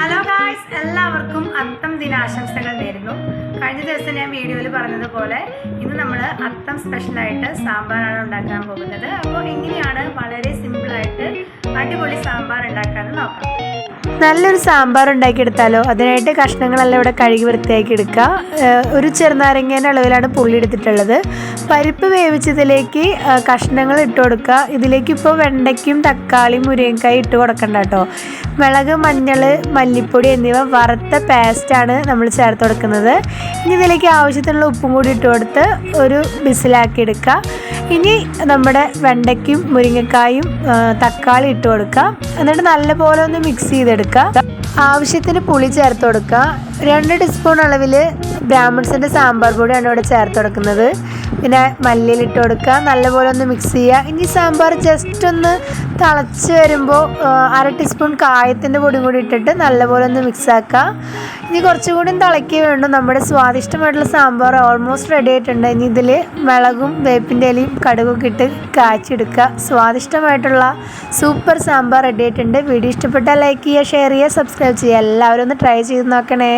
Hello guys എല്ലാവർക്കും അത്തം ദിനാശംസകൾ നേരുന്നു. കഴിഞ്ഞ ദിവസം ഞാൻ വീഡിയോയിൽ പറഞ്ഞതുപോലെ ഇന്ന് നമ്മൾ അത്തം സ്പെഷ്യലായിട്ട് സാമ്പാറാണ് ഉണ്ടാക്കാൻ പോകുന്നത്. അപ്പോൾ എങ്ങനെയാണ് വളരെ സിമ്പിളായിട്ട് അടിപൊളി സാമ്പാർ ഉണ്ടാക്കാമെന്ന് നോക്കാം. നല്ലൊരു സാമ്പാർ ഉണ്ടാക്കിയെടുത്താലോ അതിനായിട്ട് കഷ്ണങ്ങളെല്ലാം ഇവിടെ കഴുകി വൃത്തിയാക്കി എടുക്കുക. ഒരു ചെറുനാരങ്ങേന്റെ അളവിലാണ് പുള്ളി എടുത്തിട്ടുള്ളത്. പരിപ്പ് വേവിച്ചതിലേക്ക് കഷ്ണങ്ങൾ ഇട്ട് കൊടുക്കുക. ഇതിലേക്ക് ഇപ്പോൾ വെണ്ടയ്ക്കും തക്കാളിയും മുരിങ്ങക്കായും ഇട്ട് കൊടുക്കണ്ട കേട്ടോ. മിളക് മഞ്ഞൾ മല്ലിപ്പൊടി എന്നിവ വറുത്ത പേസ്റ്റാണ് നമ്മൾ ചേർത്ത് കൊടുക്കുന്നത്. ഇനി ഇതിലേക്ക് ആവശ്യത്തിനുള്ള ഉപ്പും കൂടി ഇട്ട് കൊടുത്ത് ഒരു ബിസിലാക്കി എടുക്കുക. ഇനി നമ്മുടെ വെണ്ടയ്ക്കും മുരിങ്ങക്കായും തക്കാളി ഇട്ട് കൊടുക്കാം എന്നിട്ട് നല്ലപോലെ ഒന്ന് മിക്സ് ചെയ്തെടുക്കുക. ആവശ്യത്തിന് പുളി ചേർത്ത് കൊടുക്കുക. രണ്ട് ടീസ്പൂൺ അളവിൽ ബ്രാഹ്മിൺസിന്റെ സാമ്പാർ പൊടിയാണ് ഇവിടെ ചേർത്ത് കൊടുക്കുന്നത്. പിന്നെ മല്ലിയിലിട്ട് കൊടുക്കുക. നല്ലപോലെ ഒന്ന് മിക്സ് ചെയ്യുക. ഇനി സാമ്പാർ ജസ്റ്റ് ഒന്ന് തിളച്ച് വരുമ്പോൾ അര ടീസ്പൂൺ കായത്തിന്റെ പൊടി കൂടി ഇട്ടിട്ട് നല്ലപോലെ ഒന്ന് മിക്സ് ആക്കുക. ഇനി കുറച്ചും കൂടി തിളക്കി വേണ്ടു. നമ്മുടെ സ്വാദിഷ്ടമായിട്ടുള്ള സാമ്പാർ ഓൾമോസ്റ്റ് റെഡി ആയിട്ടുണ്ട്. ഇനി ഇതിൽ മിളകും വേപ്പിന്റെ ഇലയും കടുകൊക്കെ ഇട്ട് കാച്ചെടുക്കുക സ്വാദിഷ്ടമായിട്ടുള്ള സൂപ്പർ സാമ്പാർ റെഡി ആയിട്ടുണ്ട്. വീഡിയോ ഇഷ്ടപ്പെട്ടാൽ ലൈക്ക് ചെയ്യുക ഷെയർ ചെയ്യുക സബ്സ്ക്രൈബ് ചെയ്യുക. എല്ലാവരും ഒന്ന് ട്രൈ ചെയ്ത് നോക്കണേ.